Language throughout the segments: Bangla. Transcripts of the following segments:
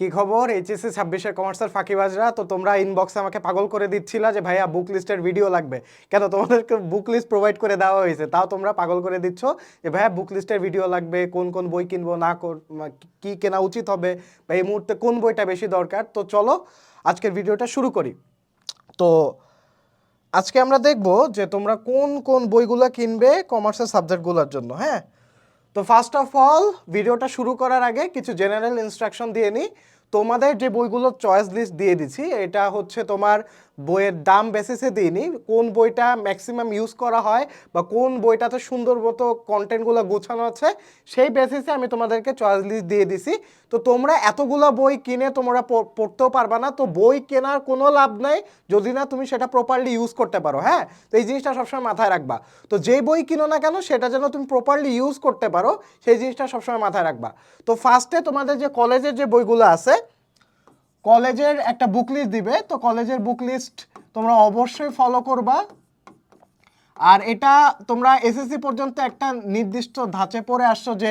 কি খবর? এইচএসসি ছাব্বিশের কমার্সের ফাঁকিবাজরা, তো তোমরা ইনবক্সে আমাকে পাগল করে দিচ্ছিলা যে, ভাইয়া বুক লিস্টের ভিডিও লাগবে। কেন? তোমাদেরকে বুক লিস্ট প্রোভাইড করে দেওয়া হয়েছে। তাও তোমরা পাগল করে দিচ্ছ যে, ভাইয়া বুক লিস্টের ভিডিও লাগবে, কোন কোন বই কিনবো, না কি কেনা উচিত হবে বা এই মুহূর্তে কোন বইটা বেশি দরকার? তো চলো, আজকের ভিডিওটা শুরু করি। তো আজকে আমরা দেখব যে, তোমরা কোন কোন বইগুলো কিনবে কমার্সের সাবজেক্টগুলোর জন্য হ্যাঁ? তো ফার্স্ট অফ অল ভিডিওটা শুরু করার আগে কিছু জেনারেল ইনস্ট্রাকশন দিয়ে নিই তোমাদের যে বইগুলোর চয়েস লিস্ট দিয়ে দিচ্ছি এটা হচ্ছে তোমার বইয়ের দাম বেসিসে দিইনি, কোন বইটা ম্যাক্সিমাম ইউজ করা হয় বা কোন বইটাতে সুন্দর মতো কন্টেন্টগুলো গোছানো আছে, সেই বেসিসে আমি তোমাদেরকে চয়েস লিস্ট দিয়ে দিছি। তো তোমরা এতগুলো বই কিনে তোমরা পড়তেও পারবা না, তো বই কেনার কোনো লাভ নাই, যদি না তুমি সেটা প্রপারলি ইউজ করতে পারো হ্যাঁ? তো এই জিনিসটা সবসময় মাথায় রাখবা। তো যেই বই কিনো না কেন, সেটা যেন তুমি প্রপারলি ইউজ করতে পারো, সেই জিনিসটা সবসময় মাথায় রাখবা। তো ফার্স্টে তোমাদের যে কলেজের যে বইগুলো আছে কলেজের একটা বুক লিস্ট দিবে, তো কলেজের বুক লিস্ট তোমরা অবশ্যই ফলো করবা। আর এটা তোমরা এসএসসি পর্যন্ত একটা নির্দিষ্ট ধাঁচে পড়ে আসছো যে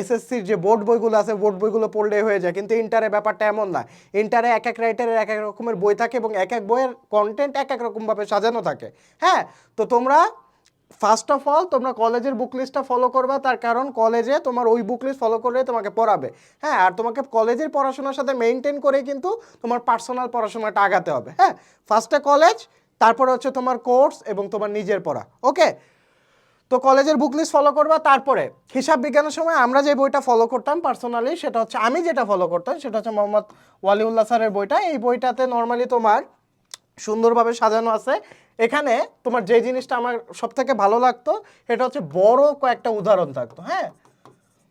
এসএসসির যে বোর্ড বইগুলো আছে বোর্ড বইগুলো পড়লে হয়ে যায়। কিন্তু ইন্টারে ব্যাপারটা এমন না। ইন্টারে এক এক রাইটারের এক এক রকমের বই থাকে এবং এক এক বইয়ের কন্টেন্ট এক এক রকমভাবে সাজানো থাকে। হ্যাঁ? তো তোমরা ফার্স্ট অফ অল তোমরা কলেজের বুক লিস্টটা ফলো করবা, তার কারণ কলেজে তোমার ওই বুক লিস্ট ফলো করলে তোমাকে পড়াবে। হ্যাঁ আর তোমাকে কলেজের পড়াশোনার সাথে মেনটেন করে কিন্তু তোমার পার্সোনাল পড়াশোনাটা আগাতে হবে। হ্যাঁ ফার্স্টে কলেজ তারপরে হচ্ছে তোমার কোর্স এবং তোমার নিজের পড়া। ওকে তো কলেজের বুক লিস্ট ফলো করবা, তারপরে হিসাব বিজ্ঞানের সময় আমরা যে বইটা ফলো করতাম পার্সোনালি সেটা হচ্ছে আমি যেটা ফলো করতাম, সেটা হচ্ছে মোহাম্মদ ওয়ালিউল্লাহ স্যারের বইটা। এই বইটাতে নর্মালি তোমার সুন্দরভাবে সাজানো আছে। এখানে তোমার যে জিনিসটা আমার সব থেকে ভালো লাগতো, সেটা হচ্ছে বড় কয়েকটা উদাহরণ থাকতো হ্যাঁ?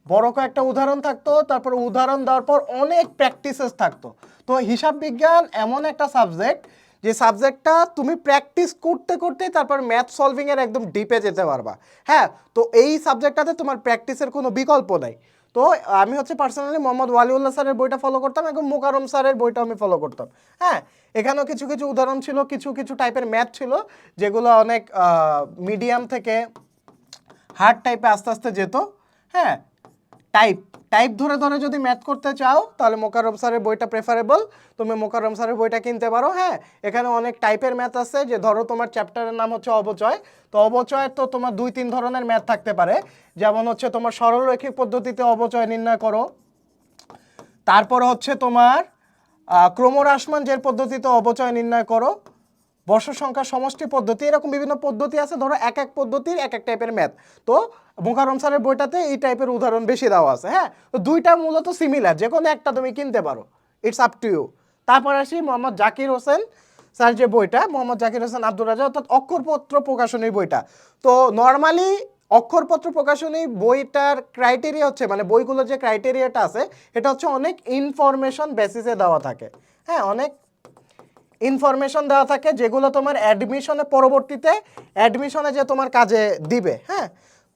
বড় কয়েকটা উদাহরণ থাকতো, তারপর উদাহরণ দেওয়ার পর অনেক প্র্যাকটিসেস থাকতো। তো হিসাব বিজ্ঞান এমন একটা সাবজেক্ট যে সাবজেক্টটা তুমি প্র্যাকটিস করতে করতে তারপর ম্যাথ সলভিংয়ের একদম ডিপে যেতে পারবা হ্যাঁ? তো এই সাবজেক্টটাতে তোমার প্র্যাকটিসের কোনো বিকল্প নাই। তো আমি হচ্ছে পার্সোনালি মোহাম্মদ ওয়ালিউল্লাহ স্যারের বইটা ফলো করতাম, এবং মোকারম স্যারের বইটা আমি ফলো করতাম হ্যাঁ? এখানেও কিছু কিছু উদাহরণ ছিল, কিছু কিছু টাইপের ম্যাথ ছিল, যেগুলো অনেক মিডিয়াম থেকে হার্ড টাইপে আস্তে আস্তে যেত। হ্যাঁ টাইপ টাইপ ধরে ধরে যদি ম্যাথ করতে চাও, তাহলে মোকারম স্যারের বইটা প্রেফারেবল তুমি মোকারম স্যারের বইটা কিনতে পারো হ্যাঁ। এখানে অনেক টাইপের ম্যাথ আছে, যে ধরো তোমার চ্যাপ্টারের নাম হচ্ছে অবচয়। তো অবচয়ের তো তোমার দুই, তিন ধরনের ম্যাথ থাকতে পারে। যেমন হচ্ছে তোমার সরলরৈখিক পদ্ধতিতে অবচয় নির্ণয় করো। তারপর হচ্ছে তোমার ক্রমহ্রাসমান যে পদ্ধতিতে অবচয় নির্ণয় করো। বর্ষ সংখ্যা, সমষ্টি পদ্ধতি, এরকম বিভিন্ন পদ্ধতি আছে। ধরো এক এক পদ্ধতির এক এক টাইপের ম্যাথ তো মুখারম স্যারের বইটাতে এই টাইপের উদাহরণ বেশি দেওয়া আছে হ্যাঁ? তো দুইটা মূলত সিমিলার যে কোনো একটা তুমি কিনতে পারো। ইটস আপ টু ইউ তারপর আসি মোহাম্মদ জাকির হোসেন স্যার যে বইটা, মোহাম্মদ জাকির হোসেন আব্দুর রাজা অর্থাৎ অক্ষরপত্র প্রকাশনীর বইটা। তো নর্মালি অক্ষরপত্র প্রকাশনী বইটার ক্রাইটেরিয়া হচ্ছে মানে বইগুলোর যে ক্রাইটেরিয়াটা আছে, এটা হচ্ছে অনেক ইনফরমেশন বেসিসে দেওয়া থাকে। হ্যাঁ অনেক ইনফরমেশন দেওয়া থাকে যেগুলো তোমার অ্যাডমিশনে পরবর্তীতে অ্যাডমিশনে যে তোমার কাজে দিবে। হ্যাঁ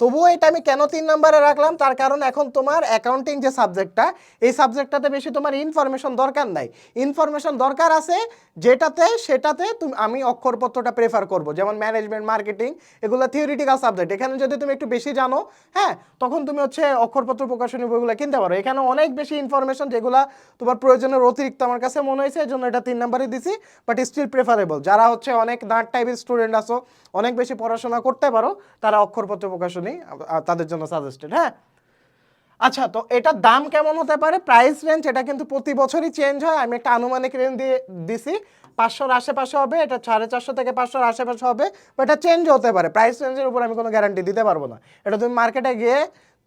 তবুও এটা আমি কেন তিন নম্বরে রাখলাম? তার কারণ এখন তোমার অ্যাকাউন্টিং যে সাবজেক্টটা এই সাবজেক্টটাতে বেশি তোমার ইনফরমেশন দরকার নাই। ইনফরমেশন দরকার আছে, যেটাতে, সেটাতে তুমি, আমি অক্ষরপত্রটা প্রেফার করব। যেমন ম্যানেজমেন্ট মার্কেটিং এগুলো থিওরিটিক্যাল সাবজেক্ট এখানে যদি তুমি একটু বেশি জানো হ্যাঁ তখন তুমি হচ্ছে অক্ষরপত্র প্রকাশনী বইগুলো কিনতে পারো। এখানে অনেক বেশি ইনফরমেশন যেগুলো তোমার প্রয়োজনের অতিরিক্ত আমার কাছে মনে হয়েছে, এই জন্য এটা তিন নম্বরে দিছি বাট স্টিল প্রেফারেবল যারা হচ্ছে অনেক দাঁড় টাইপের স্টুডেন্ট আছো, অনেক বেশি পড়াশোনা করতে পারো, তারা অক্ষরপত্র প্রকাশনী আহ, তাদের জন্য সাজেস্টেড হ্যাঁ? আচ্ছা তো এটার দাম কেমন হতে পারে? প্রাইস রেঞ্জ এটা কিন্তু প্রতি বছরই চেঞ্জ হয়। আমি একটা আনুমানিক রেঞ্জ দিয়ে দিছি। পাঁচশোর আশেপাশে হবে এটা সাড়ে চারশো থেকে পাঁচশোর আশেপাশে হবে বা এটা চেঞ্জ হতে পারে। প্রাইস রেঞ্জের উপর আমি কোনো গ্যারান্টি দিতে পারব না। এটা তুমি মার্কেটে গিয়ে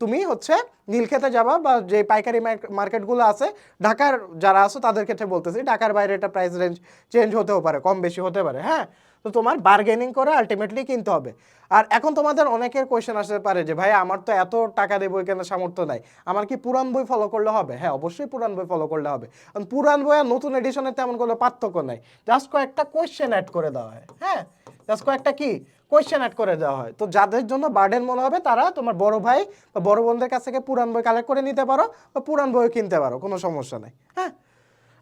তুমি হচ্ছে নীলক্ষেতে যাবা বা যে পাইকারি মার্কেটগুলো আছে ঢাকার যারা আছো তাদের ক্ষেত্রে বলতেছি ঢাকার বাইরে এটা প্রাইস রেঞ্জ চেঞ্জ হতেও পারে কম বেশি হতে পারে হ্যাঁ? তো তোমার বার্গেনিং করে আলটিমেটলি কিনতে হবে। আর এখন তোমাদের অনেকের কোয়েশ্চেন আসতে পারে যে, ভাই, আমার তো এত টাকা দিয়ে বই কেনার সামর্থ্য নাই। আমার কি পুরান বই ফলো করলে হবে? হ্যাঁ অবশ্যই পুরান বই ফলো করলে হবে। কারণ পুরান বই আর নতুন এডিশনের তেমন কোনো পার্থক্য নাই। জাস্ট কয়েকটা কোয়েশ্চেন অ্যাড করে দেওয়া হয় হ্যাঁ? জাস্ট কয়েকটা কি? কোয়েশ্চেন অ্যাড করে দেওয়া হয়। তো যাদের জন্য বার্ডেন মনে হবে, তারা তোমার বড় ভাই বা বড় বোনদের কাছ থেকে পুরান বই কালেক্ট করে নিতে পারো বা পুরান বই কিনতে পারো, কোনো সমস্যা নেই হ্যাঁ?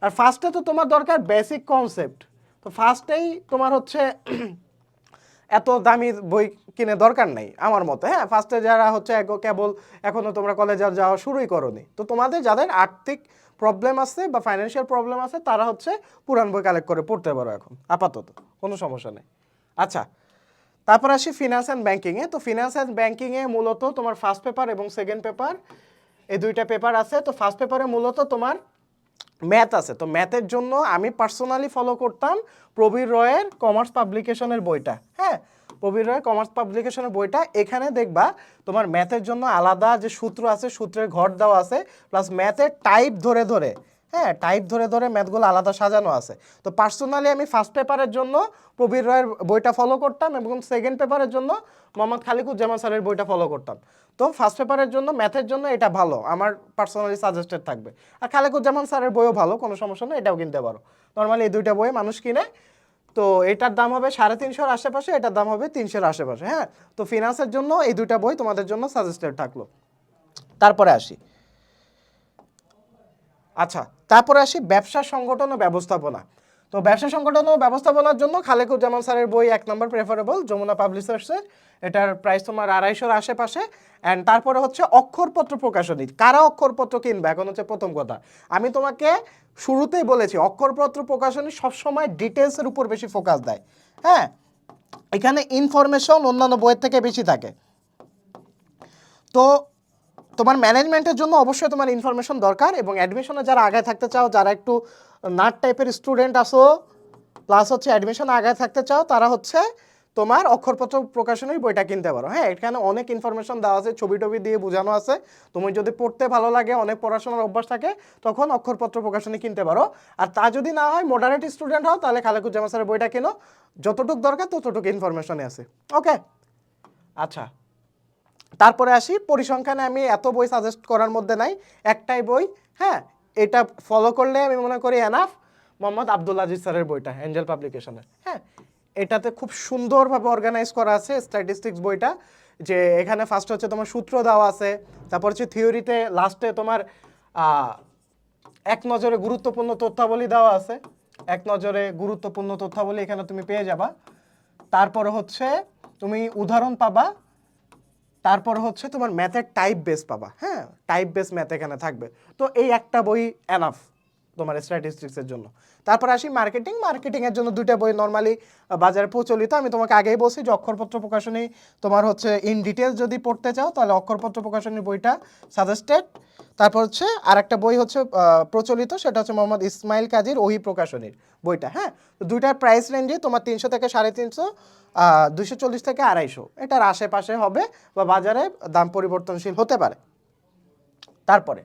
আর ফার্স্টে তো তোমার দরকার বেসিক কনসেপ্ট তো ফার্স্টেই তোমার হচ্ছে এত দামি বই কিনে দরকার নাই আমার মতে হ্যাঁ? ফার্স্টে যারা হচ্ছে কেবল এখনও তোমরা কলেজে যাওয়া শুরুই করনি। তো তোমাদের যাদের আর্থিক প্রবলেম আছে বা ফাইন্যান্সিয়াল প্রবলেম আছে, তারা হচ্ছে পুরান বই কালেক্ট করে পড়তে পারো এখন, আপাতত, কোনো সমস্যা নেই। আচ্ছা তারপর আসি ফিনান্স অ্যান্ড ব্যাঙ্কিংয়ে তো ফিনান্স অ্যান্ড ব্যাঙ্কিংয়ে মূলত তোমার ফার্স্ট পেপার এবং সেকেন্ড পেপার এই দুইটা পেপার আছে। তো ফার্স্ট পেপারে মূলত তোমার ম্যাথ আছে, তো ম্যাথের জন্য আমি পার্সোনালি ফলো করতাম প্রবীর রয়ের কমার্স পাবলিকেশনের বইটা। হ্যাঁ প্রবীর রয়ের কমার্স পাবলিকেশনের বইটা। এখানে দেখবা তোমার ম্যাথের জন্য আলাদা যে সূত্র আছে, সূত্রের ঘর দেওয়া আছে প্লাস ম্যাথের টাইপ ধরে ধরে। হ্যাঁ টাইপ ধরে ধরে ম্যাথগুলো আলাদা সাজানো আছে। তো পার্সোনালি আমি ফার্স্ট পেপারের জন্য প্রবীর রয়ের বইটা ফলো করতাম এবং সেকেন্ড পেপারের জন্য মোহাম্মদ খালিকুজ্জামান স্যারের বইটা ফলো করতাম। তো ফার্স্ট পেপারের জন্য ম্যাথের জন্য এটা ভালো, আমার পার্সোনালি সাজেস্টেড থাকবে। আর খালেকুজ্জামান স্যারের বইও ভালো, কোনো সমস্যা নেই, এটাও কিনতে পারো। নর্মালি এই দুইটা বই মানুষ কিনে, তো এটার দাম হবে সাড়ে তিনশোর আশেপাশে, এটার দাম হবে তিনশোর আশেপাশে হ্যাঁ। তো ফিনান্সের জন্য এই দুইটা বই তোমাদের জন্য সাজেস্টেড থাকল। তারপরে আসি। আচ্ছা তারপরে আসি ব্যবসা সংগঠন ও ব্যবস্থাপনা। তো ব্যবসা সংগঠন ও ব্যবস্থাপনার জন্য খালেকুজ্জামান স্যারের বই এক নম্বর প্রেফারেবল যমুনা পাবলিশার্সের এটার প্রাইস তোমার আড়াইশোর আশেপাশে। অ্যান্ড তারপরে হচ্ছে অক্ষরপত্র প্রকাশনী। কারা অক্ষরপত্র কিনবে? এখন হচ্ছে প্রথম কথা। আমি তোমাকে শুরুতেই বলেছি, অক্ষরপত্র প্রকাশনী সবসময় ডিটেলসের উপর বেশি ফোকাস দেয়। হ্যাঁ? এখানে ইনফরমেশন অন্যান্য বইয়ের থেকে বেশি থাকে। তো তোমার ম্যানেজমেন্টের জন্য অবশ্যই তোমার ইনফরমেশন দরকার এবং অ্যাডমিশনে যারা আগে থাকতে চাও, যারা একটু নাট টাইপের স্টুডেন্ট আসো প্লাস হচ্ছে অ্যাডমিশন আগে থাকতে চাও, তারা হচ্ছে তোমার অক্ষরপত্র প্রকাশনের বইটা কিনতে পারো। হ্যাঁ এখানে অনেক ইনফরমেশন দেওয়া আছে, ছবি টবি দিয়ে বোঝানো আছে। তুমি যদি পড়তে ভালো লাগে, অনেক পড়াশোনার অভ্যাস থাকে, তখন অক্ষরপত্র প্রকাশনী কিনতে পারো। আর তা যদি না হয় মডারেট স্টুডেন্ট হও, তাহলে খালেকুজ্জামান স্যারের বইটা কেনো। যতটুকু দরকার, ততটুকু ইনফরমেশনে আছে। ওকে আচ্ছা। তারপরে আসি, পরিসংখ্যানে আমি এত বই সাজেস্ট করার মধ্যে নাই, একটাই বই হ্যাঁ এটা ফলো করলে আমি মনে করি এনাফ মোহাম্মদ আব্দুল আজিজ স্যারের বইটা অ্যাঞ্জেল পাবলিকেশনের হ্যাঁ এটাতে খুব সুন্দরভাবে অর্গানাইজ করা আছে স্ট্যাটিস্টিক্স বইটা, যে এখানে ফার্স্ট হচ্ছে তোমার সূত্র দেওয়া আছে, তারপর হচ্ছে থিওরিতে লাস্টে তোমার এক নজরে গুরুত্বপূর্ণ তথ্যাবলী দেওয়া আছে, এক নজরে গুরুত্বপূর্ণ তথ্যাবলী এখানে তুমি পেয়ে যাবা। তারপরে হচ্ছে তুমি উদাহরণ পাবা তারপর হচ্ছে তোমার ম্যাথের টাইপ বেস পাবা। হ্যাঁ টাইপ বেস ম্যাথ এখানে থাকবে। তো এই একটা বই এনাফ তোমার স্ট্যাটিস্টিক্সের জন্য। তারপর আসি মার্কেটিং মার্কেটিংয়ের জন্য দুইটা বই নর্মালি বাজারে প্রচলিত। আমি তোমাকে আগেই বলছি যে অক্ষরপত্র প্রকাশনী তোমার হচ্ছে ইন ডিটেলস যদি পড়তে চাও, তাহলে অক্ষরপত্র প্রকাশনীর বইটা সাজেস্টেড তারপর হচ্ছে আর একটা বই হচ্ছে প্রচলিত, সেটা হচ্ছে মোহাম্মদ ইসমাইল কাজীর ওহি প্রকাশনীর বইটা হ্যাঁ? দুইটার প্রাইস রেঞ্জে তোমার তিনশো থেকে সাড়ে তিনশো দুশো চল্লিশ থেকে আড়াইশো। এটার আশেপাশে হবে বা বাজারে দাম পরিবর্তনশীল হতে পারে। তারপরে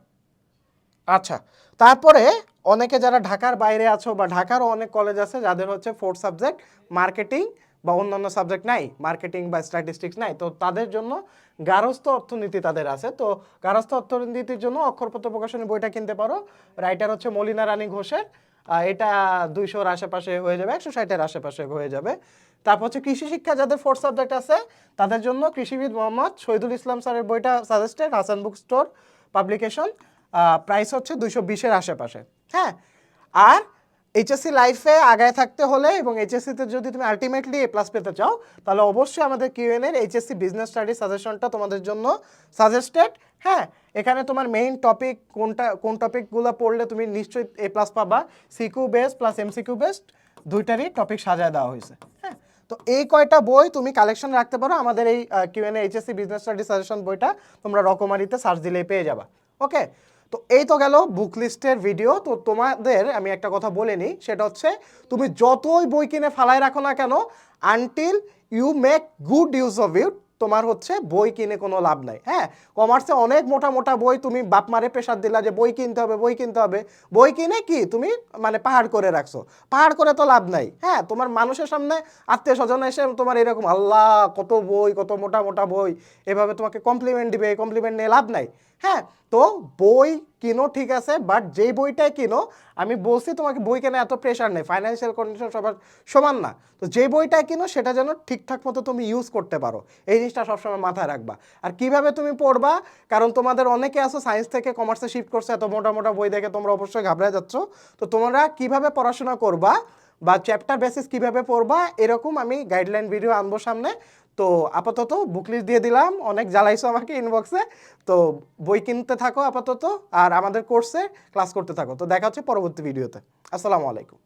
আচ্ছা তারপরে অনেকে যারা ঢাকার বাইরে আছো বা ঢাকারও অনেক কলেজ আছে, যাদের হচ্ছে ফোর্থ সাবজেক্ট মার্কেটিং বা অন্যান্য সাবজেক্ট নাই মার্কেটিং বা স্ট্যাটিস্টিক্স নাই, তো তাদের জন্য গারস্থ অর্থনীতি তাদের আছে। তো গারস্থ অর্থনীতির জন্য অক্ষরপত্র প্রকাশনী বইটা কিনতে পারো। রাইটার হচ্ছে মলিনা রানী ঘোষের। এটা দুইশোর আশেপাশে হয়ে যাবে, একশো ষাটের আশেপাশে হয়ে যাবে। তারপর হচ্ছে কৃষি শিক্ষা, যাদের ফোর্থ সাবজেক্ট আছে, তাদের জন্য কৃষিবিদ মোহাম্মদ শহীদুল ইসলাম স্যারের বইটা suggested Hasan book store publication price হচ্ছে দুইশো বিশের আশেপাশে। হ্যাঁ আর এইচএসসি লাইফে আগায় থাকতে হলে এবং এইচএসসিতে যদি তুমি আলটিমেটলি এ প্লাস পেতে চাও, তাহলে অবশ্যই আমাদের কিউএন এর এইচএসসি বিজনেস স্টাডি সাজেশনটা তোমাদের জন্য সাজেস্টেড হ্যাঁ এখানে তোমার মেইন টপিক কোনটা, কোন টপিকগুলো পড়লে তুমি নিশ্চয়ই এ প্লাস পাবা CQ best plus MCQ best দুইটারই টপিক সাজায় দেওয়া হয়েছে। হ্যাঁ তো এই কয়টা বই তুমি কালেকশন রাখতে পারো, আমাদের এই QN HSC business study suggestion বইটা তোমরা রকমারিতে সার্চ দিলেই পেয়ে যাবা। ওকে তো এই তো গেল বুক লিস্টের ভিডিও তো তোমাদের আমি একটা কথা বলে নিই, সেটা হচ্ছে তুমি যতই বই কিনে ফালায় রাখো না কেন until you make good use of it তোমার হচ্ছে বই কিনে কোনো লাভ নাই। হ্যাঁ? কমার্সে অনেক মোটা মোটা বই তুমি বাপ মারে প্রেশার দিলা যে বই কিনতে হবে, বই কিনতে হবে। বই কিনে কি তুমি মানে পাহাড় করে রাখছো। পাহাড় করে তো লাভ নাই। হ্যাঁ? তোমার মানুষের সামনে আত্মীয় স্বজন এসে তোমার এরকম, আল্লাহ, কত বই, কত মোটা মোটা বই। এভাবে তোমাকে কমপ্লিমেন্ট দিবে কমপ্লিমেন্ট নিয়ে লাভ নাই। হ্যাঁ? তো বই কিনো ঠিক আছে বাট যেই বইটাই কিনো, আমি বলছি তোমাকে বই কেনা এত প্রেশার নেই ফাইন্যান্সিয়াল কন্ডিশন সবার সমান না। তো যে বইটাই কিনো, সেটা যেন ঠিকঠাক মতো তুমি ইউজ করতে পারো। এই জিনিসটা সবসময় মাথায় রাখবা। আর কীভাবে তুমি পড়বা? কারণ তোমাদের অনেকে আছো সায়েন্স থেকে কমার্সে শিফট করছে, এত মোটা মোটা বই দেখে তোমরা অবশ্যই ঘাবড়ে যাচ্ছ। তো তোমরা কীভাবে পড়াশোনা করবা? বা চ্যাপ্টার বেসিস কীভাবে পড়বা? এরকম আমি গাইডলাইন ভিডিও আনব সামনে। তো আপাতত বুকলিস্ট দিয়ে দিলাম, অনেক জ্বালাইছো আমাকে ইনবক্সে তো বই কিনতে থাকো আপাতত, আর আমাদের কোর্সে ক্লাস করতে থাকো। তো দেখা হচ্ছে পরবর্তী ভিডিওতে আসসালামু আলাইকুম।